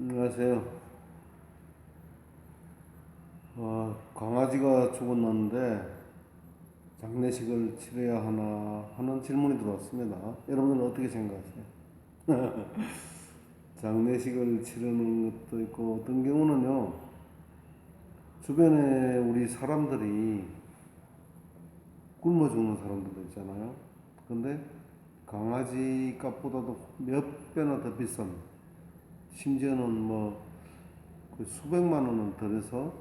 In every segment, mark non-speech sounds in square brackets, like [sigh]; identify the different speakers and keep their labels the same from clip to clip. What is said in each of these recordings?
Speaker 1: 안녕하세요. 어, 강아지가 죽었는데 장례식을 치러야 하나 하는 질문이 들어왔습니다. 여러분은 어떻게 생각하세요? [laughs] 장례식을 치르는 것도 있고 어떤 경우는요 주변에 우리 사람들이 굶어 죽는 사람들도 있잖아요. 근데 강아지 값보다도 몇 배나 더 비싼 심지어는 뭐 그 수백만 원은 들여서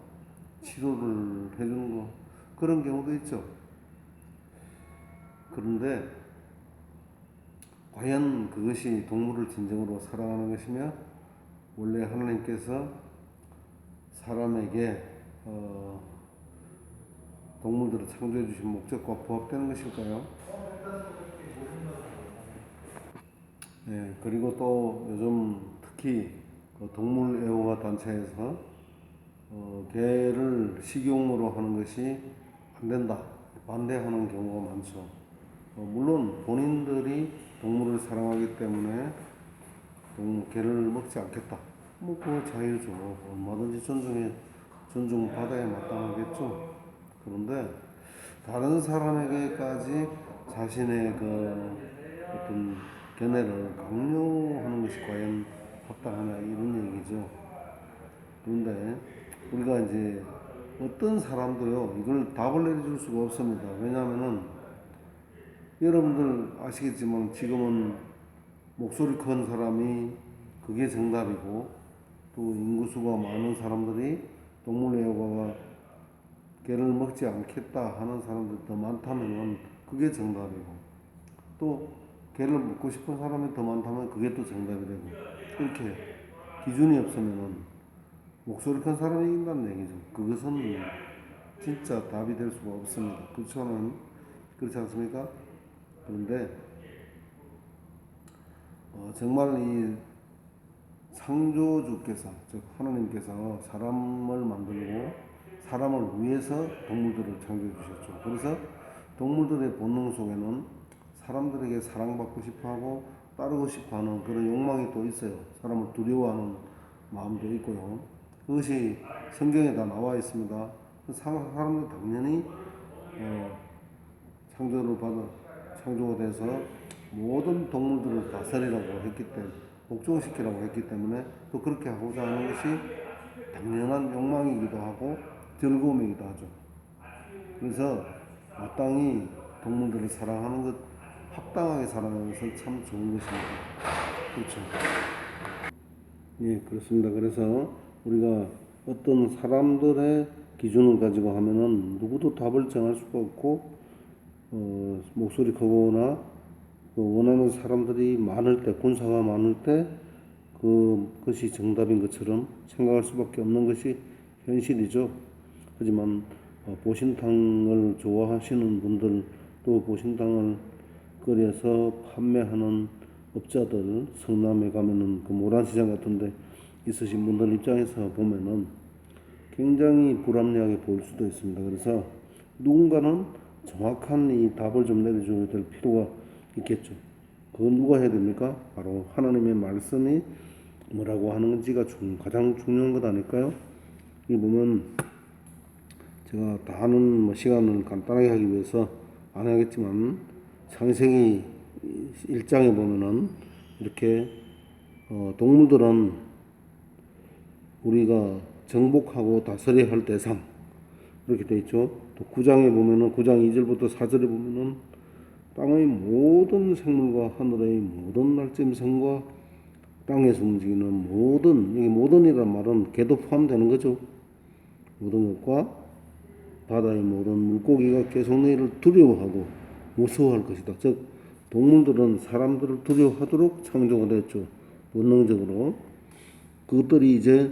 Speaker 1: 치료를 해주는 거 그런 경우도 있죠. 그런데 과연 그것이 동물을 진정으로 사랑하는 것이며 원래 하나님께서 사람에게 어, 동물들을 창조해 주신 목적과 부합되는 것일까요? 네, 그리고 또 요즘 특히 그 동물 애호가 단체에서 어, 개를 식용으로 하는 것이 안 된다 반대하는 경우가 많죠. 어, 물론 본인들이 동물을 사랑하기 때문에 동, 개를 먹지 않겠다. 뭐 그거 자유죠. 얼마든지 존중해 존중받아야 마땅하겠죠. 그런데 다른 사람에게까지 자신의 그 어떤 견해를 강요하는 것이 과연 합당하냐 이런 얘기죠. 그런데 우리가 이제 어떤 사람도요 이걸 답을 내려줄 수가 없습니다. 왜냐하면은 여러분들 아시겠지만 지금은 목소리 큰 사람이 그게 정답이고 또 인구수가 많은 사람들이 동물 애호가가 개를 먹지 않겠다 하는 사람들이 더 많다면은 그게 정답이고 또 개를 먹고 싶은 사람이 더 많다면 그게 또 정답이 되고 이렇게 기준이 없으면은 목소리 큰 사람이 이긴다는 얘기죠. 그것은 진짜 답이 될 수가 없습니다. 그렇죠는 그렇지 않습니까? 그런데 어, 정말 이 창조주께서 즉 하나님께서 사람을 만들고 사람을 위해서 동물들을 창조해 주셨죠. 그래서 동물들의 본능 속에는 사람들에게 사랑받고 싶어하고 따르고 싶어하는 그런 욕망이 또 있어요. 사람을 두려워하는 마음도 있고요. 그것이 성경에 다 나와 있습니다. 사람도 당연히 어, 창조를 받아 창조가 돼서 모든 동물들을 다스리라고 했기 때문에 복종시키라고 했기 때문에 또 그렇게 하고자 하는 것이 당연한 욕망이기도 하고 즐거움이기도 하죠. 그래서 마땅히 동물들을 사랑하는 것, 합당하게 사랑하는 것은 참 좋은 것입니다. 그렇죠. 예, 그렇습니다. 그래서 우리가 어떤 사람들의 기준을 가지고 하면은 누구도 답을 정할 수가 없고 어, 목소리 크거나 그 원하는 사람들이 많을 때 군사가 많을 때 그것이 정답인 것처럼 생각할 수밖에 없는 것이 현실이죠. 하지만 어, 보신탕을 좋아하시는 분들 또 보신탕을 끓여서 판매하는 업자들 성남에 가면은 그 모란시장 같은데 있으신 분들 입장에서 보면은 굉장히 불합리하게 보일 수도 있습니다. 그래서 누군가는 정확한 이 답을 좀 내려줘야 될 필요가 있겠죠. 그건 누가 해야 됩니까? 바로 하나님의 말씀이 뭐라고 하는 건지가 중, 가장 중요한 것 아닐까요? 이 보면 제가 다 하는 뭐 시간을 간단하게 하기 위해서 안 하겠지만 창세기 1장에 보면은 이렇게 어, 동물들은 우리가 정복하고 다스려야 할 대상 이렇게 돼 있죠. 또 9장에 보면은 9장 2절부터 4절에 보면은 땅의 모든 생물과 하늘의 모든 날짐승과 땅에서 움직이는 모든 여기 모든이란 말은 개도 포함되는 거죠. 모든 것과 바다의 모든 물고기가 계속 너희를 두려워하고 무서워할 것이다. 즉 동물들은 사람들을 두려워하도록 창조가 됐죠. 본능적으로 그것들이 이제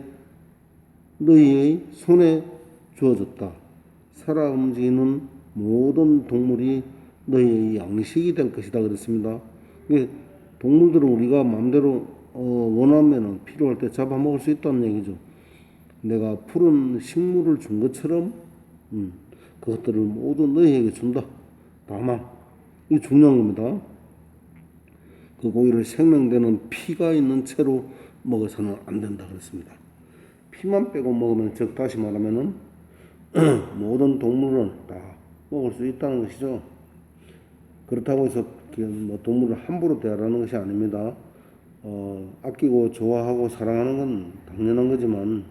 Speaker 1: 너희의 손에 주어졌다. 살아 움직이는 모든 동물이 너희의 양식이 될 것이다 그랬습니다. 이게 동물들은 우리가 마음대로 어, 원하면은 필요할 때 잡아먹을 수 있다는 얘기죠. 내가 푸른 식물을 준 것처럼 음, 그것들을 모두 너희에게 준다. 다만 이게 중요한 겁니다. 그 고기를 생명되는 피가 있는 채로 먹어서는 안 된다 그랬습니다. 피만 빼고 먹으면 즉 다시 말하면은 [clears throat] 모든 동물은 다 먹을 수 있다는 것이죠. 그렇다고 해서 그뭐 동물을 함부로 대하라는 것이 아닙니다. 어, 아끼고 좋아하고 사랑하는 건 당연한 거지만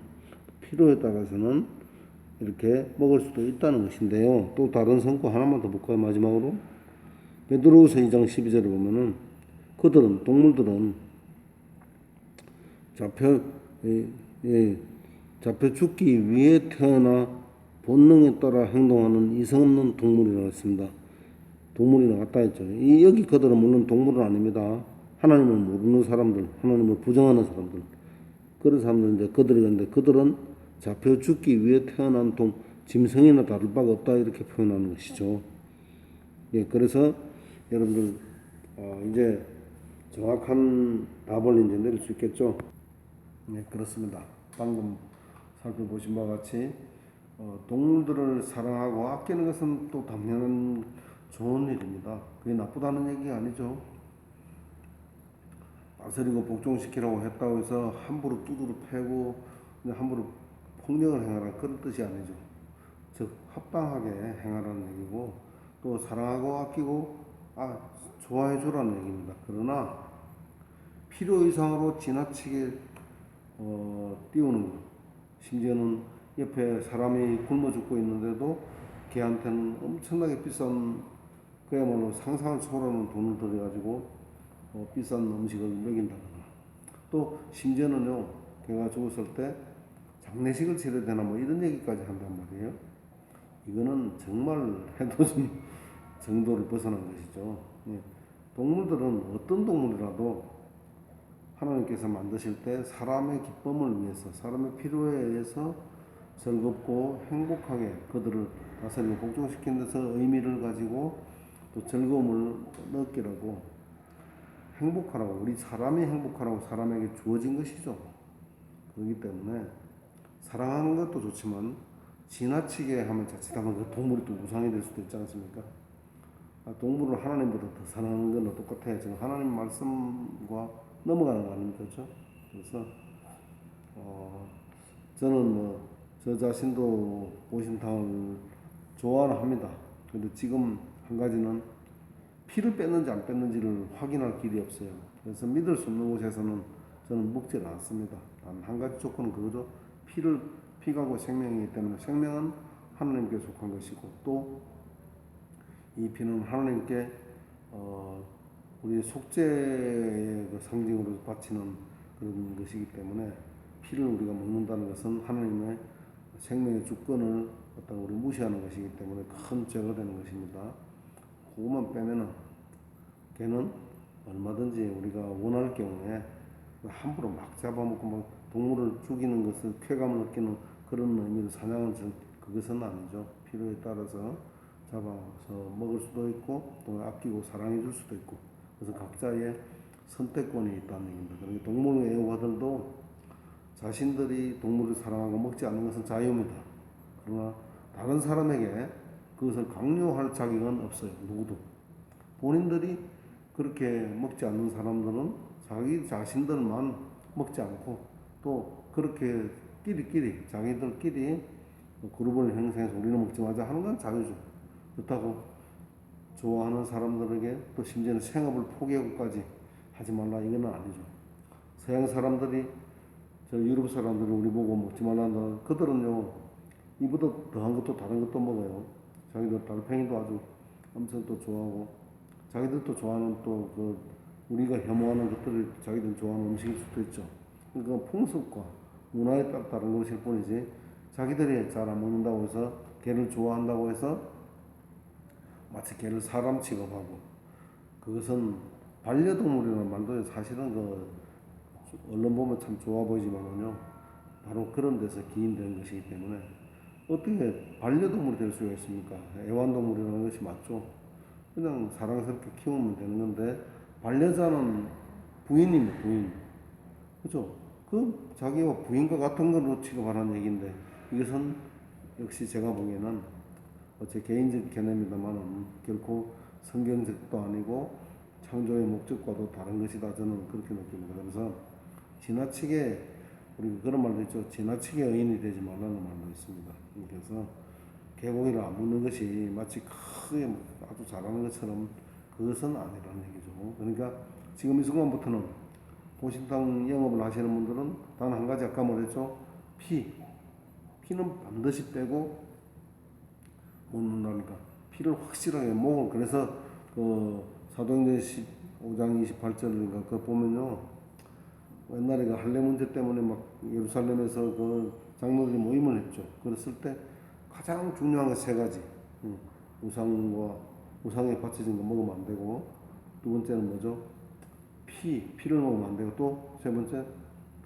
Speaker 1: 필요에 따라서는 이렇게 먹을 수도 있다는 것인데요. 또 다른 성구 하나만 더 볼까요? 마지막으로 베드로후서 2장 12절에 보면은 그들은 동물들은 잡혀 예, 예, 잡혀 죽기 위해 태어나 본능에 따라 행동하는 이성 없는 동물이라고 했습니다. 동물이나 같다 했죠. 이 여기 그들은 물론 동물은 아닙니다. 하나님을 모르는 사람들, 하나님을 부정하는 사람들, 그런 사람들 이제 그들이 근데 그들은 잡혀 죽기 위해 태어난 동 짐승이나 다를 바가 없다 이렇게 표현하는 것이죠. 예, 그래서 여러분들 어, 이제 정확한 답을 이제 내릴 수 있겠죠. 네, 그렇습니다. 방금 살펴보신 바와 같이 어, 동물들을 사랑하고 아끼는 것은 또 당연한 좋은 일입니다. 그게 나쁘다는 얘기가 아니죠. 다스리고 복종시키라고 했다고 해서 함부로 두드러 패고 함부로 폭력을 행하라 그런 뜻이 아니죠. 즉 합당하게 행하라는 얘기고 또 사랑하고 아끼고 아 좋아해 주라는 얘기입니다. 그러나 필요 이상으로 지나치게 어, 띄우는 것 심지어는 옆에 사람이 굶어 죽고 있는데도 걔한테는 엄청나게 비싼 그야말로 상상을 초월하는 돈을 들여가지고 어, 비싼 음식을 먹인다거나. 또 심지어는요 걔가 죽었을 때 장례식을 치러야 되나 뭐 이런 얘기까지 한단 말이에요. 이거는 정말 해도 좀 [laughs] 정도를 벗어난 것이죠. 예. 동물들은 어떤 동물이라도 하나님께서 만드실 때 사람의 기쁨을 위해서 사람의 필요에 의해서 즐겁고 행복하게 그들을 다스리고 복종시키는 데서 의미를 가지고 또 즐거움을 얻기라고 행복하라고 우리 사람이 행복하라고 사람에게 주어진 것이죠. 그렇기 때문에 사랑하는 것도 좋지만 지나치게 하면 자칫하면 그 동물이 또 우상이 될 수도 있지 않습니까? 아, 동물을 하나님보다 더 사랑하는 건 똑같아요. 지금 하나님 말씀과 넘어가는 거 아닙니까? 그렇죠? 그래서 어, 저는 뭐 저 자신도 보신탕을 좋아는 합니다. 근데 지금 한 가지는 피를 뺐는지 안 뺐는지를 확인할 길이 없어요. 그래서 믿을 수 없는 곳에서는 저는 먹질 않습니다. 단 한 가지 조건은 그거죠. 피를 피가고 생명이기 때문에 생명은 하나님께 속한 것이고 또 이 피는 하나님께 어, 우리 속죄의 그 상징으로 바치는 그런 것이기 때문에 피를 우리가 먹는다는 것은 하나님의 생명의 주권을 어떤 우리 무시하는 것이기 때문에 큰 죄가 되는 것입니다. 그것만 빼면은 걔는 얼마든지 우리가 원할 경우에 함부로 막 잡아먹고 막 동물을 죽이는 것을 쾌감을 느끼는 그런 의미로 사냥은 전 그것은 아니죠. 필요에 따라서 잡아서 먹을 수도 있고 또 아끼고 사랑해 줄 수도 있고 그래서 각자의 선택권이 있다는 얘기입니다. 그러니까 동물 애호가들도 자신들이 동물을 사랑하고 먹지 않는 것은 자유입니다. 그러나 다른 사람에게 그것을 강요할 자격은 없어요. 누구도. 본인들이 그렇게 먹지 않는 사람들은 자기 자신들만 먹지 않고 또 그렇게 끼리끼리 자기들끼리 그룹을 형성해서 우리는 먹지 마자 하는 건 자유죠. 그렇다고 좋아하는 사람들에게 또 심지어는 생업을 포기하고까지 하지 말라 이건 아니죠. 서양 사람들이 저 유럽 사람들이 우리 보고 먹지 말란다. 그들은요 이보다 더한 것도 다른 것도 먹어요. 자기들 달팽이도 아주 엄청 또 좋아하고 자기들도 좋아하는 또 그 우리가 혐오하는 것들을 자기들 좋아하는 음식일 수도 있죠. 그러니까 풍습과 문화에 따라 다른 것일 뿐이지 자기들이 잘 안 먹는다고 해서 개를 좋아한다고 해서 마치 개를 사람 취급하고 그것은 반려동물이라는 말도 사실은 그 언론 보면 참 좋아 보이지만은요 바로 그런 데서 기인된 것이기 때문에 어떻게 반려동물이 될 수가 있습니까? 애완동물이라는 것이 맞죠. 그냥 사랑스럽게 키우면 되는 건데 반려자는 부인입니다. 부인. 그죠? 그 자기와 부인과 같은 걸로 취급하는 얘기인데 이것은 역시 제가 보기에는 제 개인적 견해입니다만은 결코 성경적도 아니고 창조의 목적과도 다른 것이다 저는 그렇게 느낍니다. 그래서 지나치게 우리 그런 말도 있죠. 지나치게 의인이 되지 말라는 말도 있습니다. 그래서 개고기를 안 먹는 것이 마치 크게 아주 잘하는 것처럼 그것은 아니라는 얘기죠. 그러니까 지금 이 순간부터는 보신탕 영업을 하시는 분들은 단 한 가지 아까 말했죠. 피. 피는 반드시 빼고 먹는다니까. 피를 확실하게 목을 그래서 그 사도행전 15장 28절인가 그거 보면요. 옛날에 그 할례 문제 때문에 막 예루살렘에서 그 장로들이 모임을 했죠. 그랬을 때 가장 중요한 게세 가지. 응. 우상과 우상에 바쳐진 거 먹으면 안 되고 두 번째는 뭐죠? 피, 피를 먹으면 안 되고 또 세 번째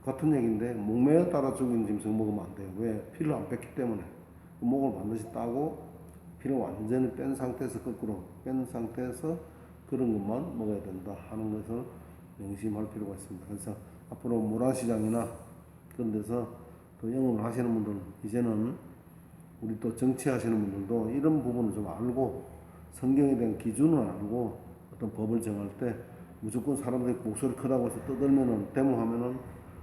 Speaker 1: 같은 얘기인데 목매어 따라 죽인 짐승 먹으면 안 돼요. 왜? 피를 안 뺐기 때문에 그 목을 반드시 따고 피를 완전히 뺀 상태에서 거꾸로 뺀 상태에서 그런 것만 먹어야 된다 하는 것을 명심할 필요가 있습니다. 그래서 앞으로 모란시장이나 그런 데서 또 영업을 하시는 분들은 이제는 우리 또 정치하시는 분들도 이런 부분을 좀 알고 성경에 대한 기준을 알고 어떤 법을 정할 때 무조건 사람들이 목소리 크다고 해서 떠들면은 데모하면은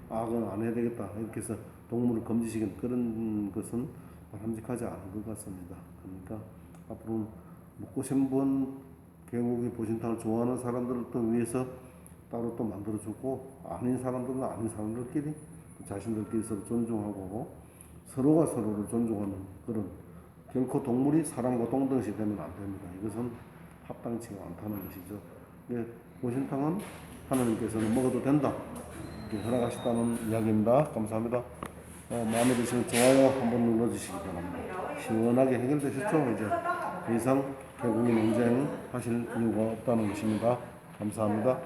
Speaker 1: 아 그건 안 해야 되겠다 이렇게 해서 동물을 금지시키는 그런 것은 바람직하지 않은 것 같습니다. 그러니까 앞으로는 먹고 싶은 개고기 보신탕을 좋아하는 사람들을 또 위해서 따로 또 만들어주고 아닌 사람들은 아닌 사람들끼리 또 자신들끼리 서로 존중하고 서로가 서로를 존중하는 그런 결코 동물이 사람과 동등시 되면 안 됩니다. 이것은 합당치가 않다는 것이죠. 예, 보신탕은 하나님께서는 먹어도 된다. 허락하셨다는 이야기입니다. 감사합니다. 어, 마음에 드시면 좋아요 한번 눌러주시기 바랍니다. 시원하게 해결되셨죠? 이제 더 이상 개고기 논쟁 하실 이유가 없다는 것입니다. 감사합니다.